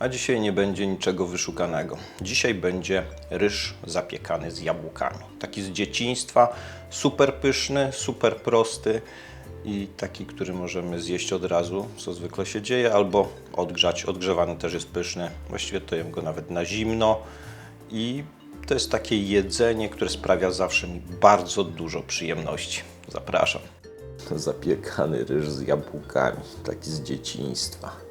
A dzisiaj nie będzie niczego wyszukanego. Dzisiaj będzie ryż zapiekany z jabłkami. Taki z dzieciństwa, super pyszny, super prosty i taki, który możemy zjeść od razu, co zwykle się dzieje, albo odgrzać. Odgrzewany też jest pyszny. Właściwie to jem go nawet na zimno i to jest takie jedzenie, które sprawia zawsze mi bardzo dużo przyjemności. Zapraszam. Zapiekany ryż z jabłkami, taki z dzieciństwa.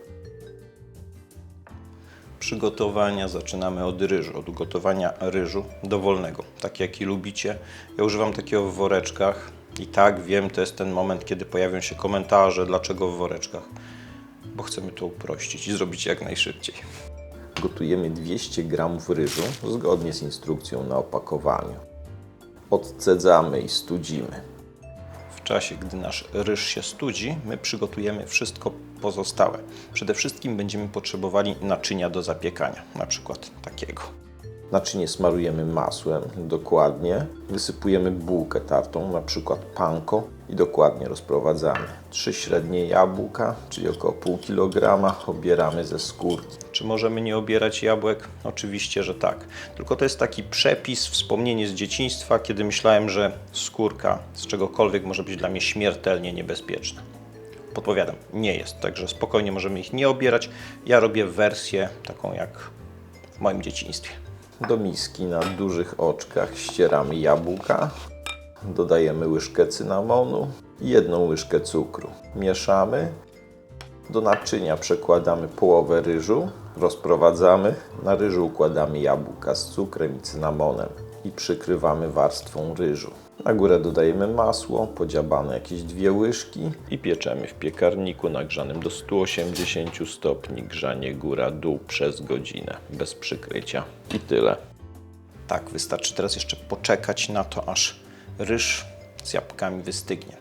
Przygotowania zaczynamy od ryżu, od ugotowania ryżu dowolnego, tak jaki lubicie. Ja używam takiego w woreczkach i tak wiem, to jest ten moment, kiedy pojawią się komentarze, dlaczego w woreczkach, bo chcemy to uprościć i zrobić jak najszybciej. Gotujemy 200 g ryżu zgodnie z instrukcją na opakowaniu. Odcedzamy i studzimy. Czasie, gdy nasz ryż się studzi, my przygotujemy wszystko pozostałe. Przede wszystkim będziemy potrzebowali naczynia do zapiekania, na przykład takiego. Naczynie smarujemy masłem dokładnie. Wysypujemy bułkę tartą, na przykład panko i dokładnie rozprowadzamy. Trzy średnie jabłka, czyli około pół kilograma, obieramy ze skórki. Czy możemy nie obierać jabłek? Oczywiście, że tak. Tylko to jest taki przepis, wspomnienie z dzieciństwa, kiedy myślałem, że skórka z czegokolwiek może być dla mnie śmiertelnie niebezpieczna. Podpowiadam, nie jest, także spokojnie możemy ich nie obierać. Ja robię wersję taką jak w moim dzieciństwie. Do miski na dużych oczkach ścieramy jabłka, dodajemy łyżkę cynamonu i jedną łyżkę cukru. Mieszamy. Do naczynia przekładamy połowę ryżu, rozprowadzamy. Na ryżu układamy jabłka z cukrem i cynamonem i przykrywamy warstwą ryżu. Na górę dodajemy masło, podziabane jakieś dwie łyżki I pieczemy w piekarniku nagrzanym do 180 stopni, grzanie góra-dół przez godzinę, bez przykrycia. I tyle. Tak, wystarczy teraz jeszcze poczekać na to, aż ryż z jabłkami wystygnie.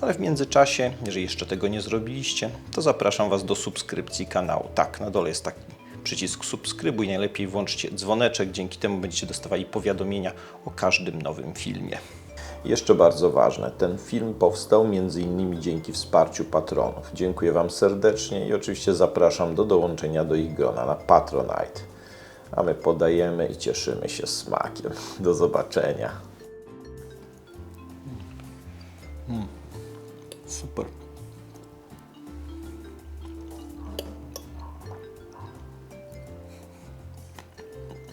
Ale w międzyczasie, jeżeli jeszcze tego nie zrobiliście, to zapraszam Was do subskrypcji kanału. Tak, na dole jest taki przycisk subskrybuj, najlepiej włączcie dzwoneczek, dzięki temu będziecie dostawali powiadomienia o każdym nowym filmie. Jeszcze bardzo ważne, ten film powstał m.in. dzięki wsparciu patronów. Dziękuję Wam serdecznie i oczywiście zapraszam do dołączenia do ich grona na Patronite. A my podajemy i cieszymy się smakiem. Do zobaczenia. Super.